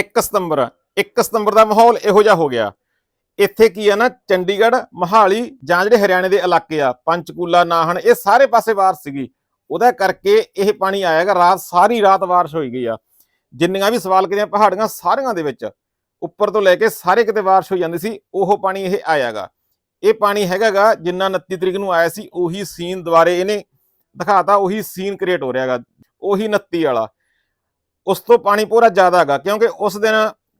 1 ਸਤੰਬਰ 1 ਸਤੰਬਰ ਦਾ ਮਾਹੌਲ ਇਹੋ ਜਿਹਾ ਹੋ ਗਿਆ। ਇੱਥੇ ਕੀ ਆ ਨਾ, ਚੰਡੀਗੜ੍ਹ, ਮਹਾਲੀ ਜਾਂ ਜਿਹੜੇ ਹਰਿਆਣੇ ਦੇ ਇਲਾਕੇ ਆ, ਪੰਚਕੂਲਾ, ਨਾਹਣ, ਇਹ ਸਾਰੇ ਪਾਸੇ ਬਾਰਿਸ਼ ਸੀਗੀ। ਉਹਦਾ ਕਰਕੇ ਇਹ ਪਾਣੀ ਆਇਆਗਾ ਰਾਤ ਸਾਰੀ ਰਾਤ ਬਾਰਿਸ਼ ਹੋਈ ਗਈ ਆ। ਜਿੰਨੀਆਂ ਵੀ ਸਵਾਲ ਕਰੀਆਂ ਪਹਾੜੀਆਂ ਸਾਰੀਆਂ ਦੇ ਵਿੱਚ, ਉੱਪਰ ਤੋਂ ਲੈ ਕੇ ਸਾਰੇ ਕਿਤੇ ਬਾਰਿਸ਼ ਹੋ ਜਾਂਦੀ ਸੀ, ਉਹ ਪਾਣੀ ਇਹ ਆਇਆਗਾ ਇਹ ਪਾਣੀ ਹੈਗਾਗਾ ਜਿੰਨਾ 29 ਤਰੀਕ ਨੂੰ ਆਇਆ ਸੀ, ਉਹੀ ਸੀਨ ਦੁਬਾਰੇ ਇਹਨੇ ਦਿਖਾਤਾ, ਉਹੀ ਸੀਨ ਕ੍ਰੀਏਟ ਹੋ ਰਿਹਾਗਾ ਉਹੀ 29 ਵਾਲਾ। ਉਸ ਤੋਂ ਪਾਣੀ ਪੂਰਾ ਜ਼ਿਆਦਾ ਹੈਗਾ, ਕਿਉਂਕਿ ਉਸ ਦਿਨ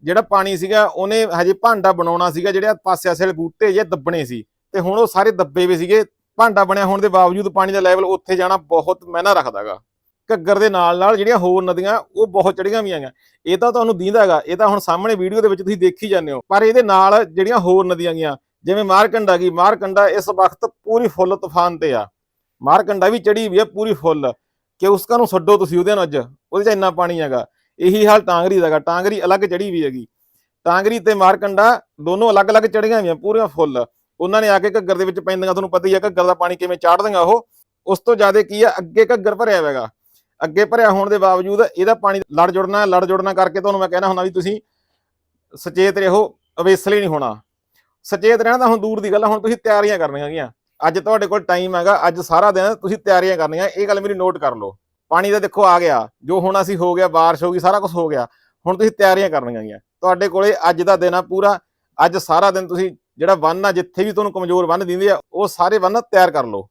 ਜਿਹੜਾ ਪਾਣੀ ਸੀਗਾ, ਉਹਨੇ ਹਜੇ ਭਾਂਡਾ ਬਣਾਉਣਾ ਸੀਗਾ, ਜਿਹੜੇ ਪਾਸੇ ਆਸੇ ਬੂਟੇ ਜੇ ਦੱਬਣੇ ਸੀ, ਤੇ ਹੁਣ ਉਹ ਸਾਰੇ ਦੱਬੇ ਵੀ ਸੀਗੇ, ਭਾਂਡਾ ਬਣਿਆ ਹੋਣ ਦੇ ਬਾਵਜੂਦ ਪਾਣੀ ਦਾ ਲੈਵਲ ਉੱਥੇ ਜਾਣਾ ਬਹੁਤ ਮਹਿਨਾ ਰੱਖਦਾਗਾ ਘੱਗਰ ਦੇ ਨਾਲ ਨਾਲ ਜਿਹੜੀਆਂ ਹੋਰ ਨਦੀਆਂ, ਉਹ ਬਹੁਤ ਚੜੀਆਂ ਵੀ ਆਈਆਂ ਇਹ ਤਾਂ ਤੁਹਾਨੂੰ ਦੀਂਦਾ ਹੈਗਾ, ਇਹ ਤਾਂ ਹੁਣ ਸਾਹਮਣੇ ਵੀਡੀਓ ਦੇ ਵਿੱਚ ਤੁਸੀਂ ਦੇਖੀ ਜਾਂਦੇ ਹੋ, ਪਰ ਇਹਦੇ ਨਾਲ ਜਿਹੜੀਆਂ ਹੋਰ ਨਦੀਆਂ ਗਈਆਂ ਜਿਵੇਂ ਮਾਰਕੰਡਾ ਗਈ, ਮਾਰਕੰਡਾ ਇਸ ਵਕਤ ਪੂਰੀ ਫੁੱਲ ਤੂਫਾਨ ਤੇ ਆ। ਮਾਰਕੰਡਾ ਵੀ ਚੜੀ ਵੀ ਆ, ਪੂਰੀ ਫੁੱਲ। ਕਿ ਉਸਕਾ ਨੂੰ ਛੱਡੋ ਤੁਸੀਂ ਉਹਦੇ ਨਾਲ ਅੱਜ। ਉਹਦੇ 'ਚ ਇੰਨਾ ਪਾਣੀ ਹੈਗਾ। ਇਹੀ ਹਾਲ ਟਾਂਗਰੀ ਦਾ ਹੈਗਾ। ਟਾਂਗਰੀ ਅਲੱਗ ਚੜੀ ਵੀ ਹੈਗੀ। ਟਾਂਗਰੀ ਤੇ ਮਾਰਕੰਡਾ ਦੋਨੋਂ ਅਲੱਗ-ਅਲੱਗ ਚੜੀਆਂ ਵੀਆਂ ਪੂਰੀਆਂ ਫੁੱਲ। ਉਹਨਾਂ ਨੇ ਆ ਕੇ ਘੱਗਰ ਦੇ ਵਿੱਚ ਪੈਂਦੀਆਂ, ਤੁਹਾਨੂੰ ਪਤਾ ਹੀ ਹੈ ਘੱਗਰ ਦਾ ਪਾਣੀ ਕਿਵੇਂ ਚਾੜਦੀਆਂ ਉਹ। ਉਸ ਤੋਂ ਜ਼ਿਆਦਾ ਕੀ ਆ, ਅੱਗੇ ਘੱਗਰ ਭਰਿਆ ਹੋਵੇਗਾ ਅੱਗੇ ਭਰਿਆ ਹੋਣ ਦੇ ਬਾਵਜੂਦ ਇਹਦਾ ਪਾਣੀ ਲੜ ਜੁੜਨਾ ਲੜ ਜੁੜਨਾ ਕਰਕੇ ਤੁਹਾਨੂੰ ਮੈਂ ਕਹਿਣਾ ਹੁੰਦਾ ਵੀ ਤੁਸੀਂ ਸੁਚੇਤ ਰਹੋ, ਅਵੇਸਲੇ ਨਹੀਂ ਹੋਣਾ। ਸੁਚੇਤ ਰਹਿਣਾ ਤਾਂ ਹੁਣ ਦੂਰ ਦੀ ਗੱਲ ਆ, ਹੁਣ ਤੁਸੀਂ ਤਿਆਰੀਆਂ ਕਰਨੀਆਂ ਹੈਗੀਆਂ। ਅੱਜ ਤੁਹਾਡੇ ਕੋਲ ਟਾਈਮ ਹੈਗਾ, ਅੱਜ ਸਾਰਾ ਦਿਨ ਤੁਸੀਂ ਤਿਆਰੀਆਂ ਕਰਨੀਆਂ, ਇਹ ਗੱਲ ਮੇਰੀ ਨੋਟ ਕਰ ਲਓ। ਪਾਣੀ ਦਾ ਦੇਖੋ ਆ ਗਿਆ, ਜੋ ਹੋਣਾ ਸੀ ਹੋ ਗਿਆ, ਬਾਰਿਸ਼ ਹੋ ਗਈ, ਸਾਰਾ ਕੁਝ ਹੋ ਗਿਆ, ਹੁਣ ਤੁਸੀਂ ਤਿਆਰੀਆਂ ਕਰਨੀਆਂ ਹੈਗੀਆਂ ਤੁਹਾਡੇ ਕੋਲੇ ਅੱਜ ਦਾ ਦਿਨ ਆ ਪੂਰਾ, ਅੱਜ ਸਾਰਾ ਦਿਨ ਤੁਸੀਂ ਜਿਹੜਾ ਬੰਨ ਆ, ਜਿੱਥੇ ਵੀ ਤੁਹਾਨੂੰ ਕਮਜ਼ੋਰ ਬੰਨ ਦਿੰਦੇ ਆ, ਉਹ ਸਾਰੇ ਬੰਨ ਤਿਆਰ ਕਰ ਲਓ।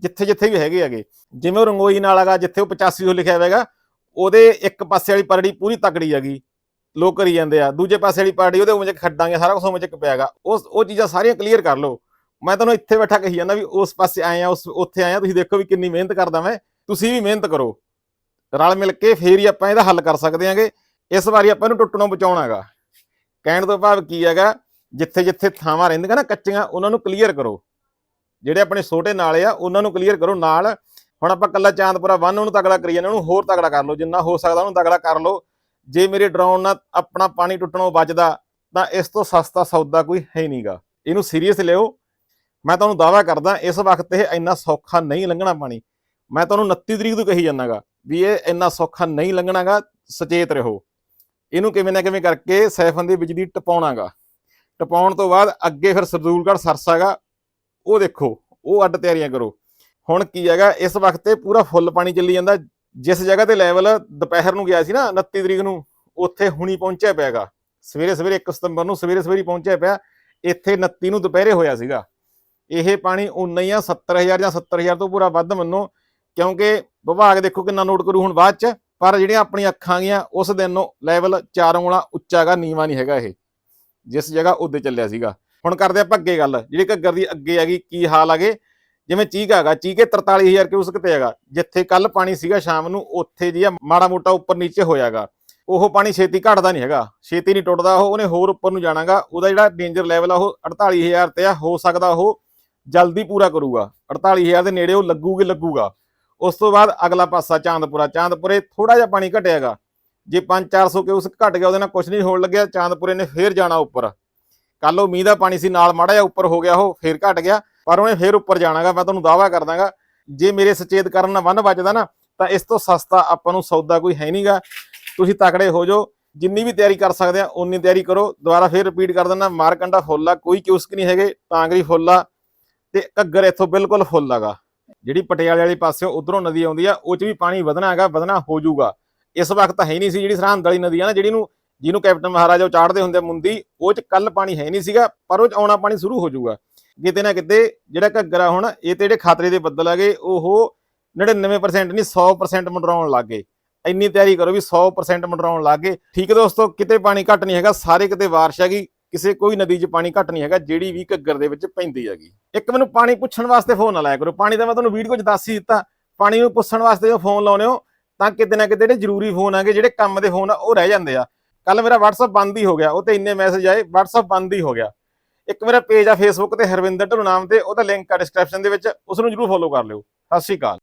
ਜਿੱਥੇ ਜਿੱਥੇ ਵੀ ਹੈਗੇ ਹੈਗੇ। ਜਿਵੇਂ ਉਹ ਰੰਗੋਈ ਨਾਲ ਹੈਗਾ, ਜਿੱਥੇ ਉਹ 8500 ਲਿਖਿਆ ਹੋਵੇਗਾ ਉਹਦੇ ਇੱਕ ਪਾਸੇ ਵਾਲੀ ਪਰੜੀ ਪੂਰੀ ਤਕੜੀ ਹੈਗੀ। ਲੋਕ ਕਰੀ ਜਾਂਦੇ ਆ। ਦੂਜੇ ਪਾਸੇ ਵਾਲੀ ਪਰੜੀ, ਉਹਦੇ ਵਿੱਚ ਖੱਡਾਂਗੇ ਸਾਰਾ ਕੁਝ ਉਹਦੇ ਵਿੱਚ ਪਿਆਗਾ ਉਸ, ਉਹ ਚੀਜ਼ਾਂ ਸਾਰੀਆਂ ਕਲੀਅਰ ਕਰ ਲਓ। ਮੈਂ ਤੁਹਾਨੂੰ ਇੱਥੇ ਬੈਠਾ ਕਹੀ ਜਾਂਦਾ ਵੀ ਉਸ ਪਾਸੇ ਆਏ ਆ, ਉਸ, ਉੱਥੇ ਆਏ ਆ, ਤੁਸੀਂ ਦੇਖੋ ਵੀ ਕਿੰਨੀ ਮਿਹਨਤ ਕਰਦਾ ਮੈਂ। ਤੁਸੀਂ ਵੀ ਮਿਹਨਤ ਕਰੋ। ਰਲ ਮਿਲ ਕੇ ਫੇਰ ਹੀ ਆਪਾਂ ਇਹਦਾ ਹੱਲ ਕਰ ਸਕਦੇ ਹਾਂਗੇ। ਇਸ ਵਾਰੀ ਆਪਾਂ ਇਹਨੂੰ ਟੁੱਟਣੋਂ ਬਚਾਉਣਾ ਹੈਗਾ ਕਹਿਣ ਤੋਂ ਭਾਵ ਕੀ ਹੈਗਾ, ਜਿੱਥੇ ਜਿੱਥੇ ਥਾਵਾਂ ਰਹਿੰਦੀਆਂ ਨਾ ਕੱਚੀਆਂ, ਉਹਨਾਂ ਨੂੰ ਕਲੀਅਰ ਕਰੋ। ਜਿਹੜੇ ਆਪਣੇ ਛੋਟੇ ਨਾਲੇ ਆ, ਉਹਨਾਂ ਨੂੰ ਕਲੀਅਰ ਕਰੋ। ਨਾਲ ਹੁਣ ਆਪਾਂ ਕੱਲਾ ਚਾਂਦਪੁਰਾ ਬੰਨ ਉਹਨੂੰ ਤਗੜਾ ਕਰੀ ਜਾਂਦੇ, ਉਹਨੂੰ ਹੋਰ ਤਗੜਾ ਕਰ ਲਓ। ਜਿੰਨਾ ਹੋ ਸਕਦਾ ਉਹਨੂੰ ਤਗੜਾ ਕਰ ਲਓ। ਜੇ ਮੇਰੇ ਡਰਾਉਣ ਨਾਲ ਆਪਣਾ ਪਾਣੀ ਟੁੱਟਣੋਂ ਬਚਦਾ ਤਾਂ ਇਸ ਤੋਂ ਸਸਤਾ ਸੌਦਾ ਕੋਈ ਹੈ ਨਹੀਂਗਾ। ਇਹਨੂੰ ਸੀਰੀਅਸ ਲਿਓ। ਮੈਂ ਤੁਹਾਨੂੰ ਦਾਅਵਾ ਕਰਦਾ, ਇਸ ਵਕਤ ਇਹ ਇੰਨਾ ਸੌਖਾ ਨਹੀਂ ਲੰਘਣਾ ਪਾਣੀ। ਮੈਂ ਤੁਹਾਨੂੰ 29 ਤਰੀਕ ਤੋਂ ਕਹੀ ਜਾਂਦਾਗਾ ਵੀ ਇਹ ਇੰਨਾ ਸੌਖਾ ਨਹੀਂ ਲੰਘਣਾਗਾ, ਸੁਚੇਤ ਰਹੋ। ਇਹਨੂੰ ਕਿਵੇਂ ਨਾ ਕਿਵੇਂ ਕਰਕੇ ਸੈਫਨ ਦੀ ਬਿਜਲੀ ਦੀ ਟਪਾਉਣਾਗਾ। ਟਪਾਉਣ ਤੋਂ ਬਾਅਦ ਅੱਗੇ ਫਿਰ ਸਰਦੂਲਗੜ੍ਹ ਸਰਸਾਗਾ, ਉਹ ਦੇਖੋ, ਉਹ ਅੱਡ ਤਿਆਰੀਆਂ ਕਰੋ। ਹੁਣ ਕੀ ਹੈਗਾ, ਇਸ ਵਕਤ ਤੇ ਪੂਰਾ ਫੁੱਲ ਪਾਣੀ ਚੱਲੀ ਜਾਂਦਾ। ਜਿਸ ਜਗ੍ਹਾ ਤੇ ਲੈਵਲ ਦੁਪਹਿਰ ਨੂੰ ਗਿਆ ਸੀ ਨਾ 29 ਤਰੀਕ ਨੂੰ, ਉੱਥੇ ਹੁਣੀ ਪਹੁੰਚਿਆ ਪਿਆਗਾ। ਸਵੇਰੇ ਸਵੇਰੇ 1 ਸਤੰਬਰ ਨੂੰ ਸਵੇਰੇ ਸਵੇਰੇ ਪਹੁੰਚਿਆ ਪਿਆ। ਇੱਥੇ 29 ਨੂੰ ਦੁਪਹਿਰੇ ਹੋਇਆ ਸੀਗਾ। ਇਹ ਪਾਣੀ ਉਨਾ ਹੀ ਆ 70000 ਜਾਂ 70000 ਤੋਂ ਪੂਰਾ ਵੱਧ ਮੰਨੋ। ਕਿਉਂਕਿ ਵਿਭਾਗ ਦੇਖੋ ਕਿੰਨਾ ਨੋਟ ਕਰੂ ਹੁਣ ਬਾਅਦ ਚ, ਪਰ ਜਿਹੜੀਆਂ ਆਪਣੀਆਂ ਅੱਖਾਂ ਗੀਆਂ, ਉਸ ਦਿਨ ਨੂੰ ਲੈਵਲ 4 ਉਂਗਲਾ ਉੱਚਾਗਾ ਨੀਵਾ ਨਹੀਂ ਹੈਗਾ ਇਹ, ਜਿਸ ਜਗ੍ਹਾ ਉਹਦੇ ਚੱਲਿਆ ਸੀਗਾ। ਹੁਣ ਕਰਦੇ ਆਪਾਂ ਅੱਗੇ ਗੱਲ, ਜਿਹੜੀ ਘੱਗਰ ਦੀ ਅੱਗੇ ਹੈਗੀ, ਕੀ ਹਾਲ ਹੈਗੇ? ਜਿਵੇਂ ਚੀਕਾ ਹੈਗਾ, ਚੀਕੇ 43000 ਕਿਊਸਕ ਤੇ ਹੈਗਾ? ਜਿੱਥੇ ਕੱਲ ਪਾਣੀ ਸੀਗਾ ਸ਼ਾਮ ਨੂੰ, ਉੱਥੇ ਜੀ ਮਾੜਾ ਮੋਟਾ ਉੱਪਰ ਨੀਚੇ ਹੋਇਆਗਾ ਉਹ ਪਾਣੀ ਛੇਤੀ ਘਟਦਾ ਨਹੀਂ ਹੈਗਾ, ਛੇਤੀ ਨਹੀਂ ਟੁੱਟਦਾ, ਉਹ ਉਹਨੇ ਹੋਰ ਉੱਪਰ ਨੂੰ ਜਾਣਾਗਾ ਉਹਦਾ ਜਿਹੜਾ ਡੇਂਜਰ ਲੈਵਲ ਆ, ਉਹ 48000 ਤੇ ਆ, ਹੋ ਸਕਦਾ ਉਹ ਜਲਦੀ ਪੂਰਾ ਕਰੂਗਾ। 48000 ਦੇ ਨੇੜੇ ਉਹ ਲੱਗੂਗੇ, ਲੱਗੂਗਾ। ਉਸ ਤੋਂ ਬਾਅਦ ਅਗਲਾ ਪਾਸਾ ਚਾਂਦਪੁਰਾ। ਚਾਂਦਪੁਰੇ ਥੋੜਾ ਜਿਹਾ ਪਾਣੀ ਘਟਿਆਗਾ। ਜੇ 5-400 ਕਿਊਸਕ ਘਟ ਗਿਆ, ਉਹਦੇ ਨਾਲ ਕੁਝ ਨਹੀਂ ਹੋਣ ਲੱਗਿਆ। ਚਾਂਦਪੁਰੇ ਨੇ ਫੇਰ ਜਾਣਾ ਉੱਪਰ। ਕੱਲ ਉਹ ਮੀਂਹ ਦਾ ਪਾਣੀ ਸੀ, ਨਾਲ ਮਾੜਾ ਜਿਹਾ ਉੱਪਰ ਹੋ ਗਿਆ ਉਹ, ਫੇਰ ਘਟ ਗਿਆ। ਪਰ ਉਹਨੇ ਫੇਰ ਉੱਪਰ ਜਾਣਾਗਾ, ਮੈਂ ਤੁਹਾਨੂੰ ਦਾਵਾ ਕਰਦਾਗਾ ਜੇ ਮੇਰੇ ਸੁਚੇਤ ਕਰਨ ਨਾਲ ਵੰਨ ਵੱਜਦਾ ਨਾ, ਤਾਂ ਇਸ ਤੋਂ ਸਸਤਾ ਆਪਾਂ ਨੂੰ ਸੌਦਾ ਕੋਈ ਹੈ ਨਹੀਂਗਾ। ਤੁਸੀਂ ਤਕੜੇ ਹੋ ਜਾਓ। ਜਿੰਨੀ ਵੀ ਤਿਆਰੀ ਕਰ ਸਕਦੇ ਆ ਉਨੀ ਤਿਆਰੀ ਕਰੋ। ਦੁਬਾਰਾ ਫੇਰ ਰਿਪੀਟ ਕਰ ਦਿੰਦਾ, ਮਾਰਕੰਡਾ ਫੁੱਲ ਆ, ਕੋਈ ਕਿਉਸਕ ਨਹੀਂ ਹੈਗੇ, ਟਾਂਗਰੀ ਫੁੱਲ ਆ, ਤੇ ਘੱਗਰ ਇੱਥੋਂ ਬਿਲਕੁਲ ਫੁੱਲ ਹੈਗਾ ਜਿਹੜੀ ਪਟਿਆਲੇ ਵਾਲੀ ਪਾਸੇ ਉਧਰੋਂ ਨਦੀ ਆਉਂਦੀ ਆ, ਉਹ ਚ ਵੀ ਪਾਣੀ ਵਧਣਾ ਹੈਗਾ, ਵਧਣਾ ਹੋ ਜਾਊਗਾ। ਇਸ ਵਕਤ ਹੈ ਨਹੀਂ ਸੀ ਜਿਹੜੀ ਸਰਹੰਦ ਵਾਲੀ ਨਦੀ ਆ ਨਾ, ਜਿਹੜੀ ਨੂੰ ਜਿਹਨੂੰ ਕੈਪਟਨ ਮਹਾਰਾਜਾ ਚਾੜਦੇ ਹੁੰਦੇ ਆ ਮੁੰਦੀ ਉਹ ਚ ਕੱਲ ਪਾਣੀ ਹੈ ਨਹੀਂ ਸੀਗਾ, ਪਰ ਉਹ ਚ ਆਉਣਾ ਪਾਣੀ ਸ਼ੁਰੂ ਹੋ ਜਾਊਗਾ। ਕਿਤੇ ਨਾ ਕਿਤੇ ਜਿਹੜਾ ਘੱਗਰਾ ਹੁਣ, ਇਹ ਤੇ ਜਿਹੜੇ ਖਤਰੇ ਦੇ ਬੱਦਲ ਹੈਗੇ ਉਹ 99% ਨਹੀਂ 100% ਮੰਡਰਾਉਣ ਲੱਗੇ ਇੰਨੀ ਤਿਆਰੀ ਕਰੋ ਵੀ 100% ਮੰਡਰਾਉਣ ਲੱਗੇ ਠੀਕ ਹੈ ਦੋਸਤੋ, ਕਿਤੇ ਪਾਣੀ ਘੱਟ ਨਹੀਂ ਹੈਗਾ, ਸਾਰੇ ਕਿਤੇ ਬਾਰਿਸ਼ ਹੈਗੀ। ਕਿਸੇ ਕੋਈ ਨਦੀ 'ਚ ਪਾਣੀ ਘੱਟ ਨਹੀਂ ਹੈਗਾ, ਜਿਹੜੀ ਵੀ ਘੱਗਰ ਦੇ ਵਿੱਚ ਪੈਂਦੀ ਹੈਗੀ। ਇੱਕ ਮੈਨੂੰ ਪਾਣੀ ਪੁੱਛਣ ਵਾਸਤੇ ਫੋਨ ਨਾ ਲਾਇਆ ਕਰੋ। ਪਾਣੀ ਦਾ ਮੈਂ ਤੁਹਾਨੂੰ ਵੀਡੀਓ 'ਚ ਦੱਸ ਹੀ ਦਿੱਤਾ। ਪਾਣੀ ਨੂੰ ਪੁੱਛਣ ਵਾਸਤੇ ਜੋ ਫੋਨ ਲਾਉਨੇ ਹੋ, ਤਾਂ ਕਿਤੇ ਨਾ ਕਿਤੇ ਜਿਹੜੇ ਜ਼ਰੂਰੀ ਫੋਨ ਹੈਗੇ, ਜਿਹੜੇ ਕੰਮ ਦੇ ਫੋਨ ਆ, ਉਹ ਰਹਿ ਜਾਂਦੇ ਆ। ਕੱਲ ਮੇਰਾ WhatsApp ਬੰਦ ਹੀ ਹੋ ਗਿਆ। ਉਹ ਤੇ ਇੰਨੇ ਮੈਸੇਜ ਆਏ, WhatsApp ਬੰਦ ਹੀ ਹੋ ਗਿਆ। ਇੱਕ ਮੇਰਾ ਪੇਜ ਆ Facebook ਤੇ ਹਰਵਿੰਦਰ ਢਲੂ ਨਾਮ ਤੇ ਉਹਦਾ ਲਿੰਕ ਆ ਡਿਸਕ੍ਰਿਪਸ਼ਨ ਦੇ ਵਿੱਚ, ਉਸ ਨੂੰ ਜਰੂਰ ਫੋਲੋ ਕਰ ਲਿਓ। ਸਤਿ ਸ਼੍ਰੀ ਅਕਾਲ।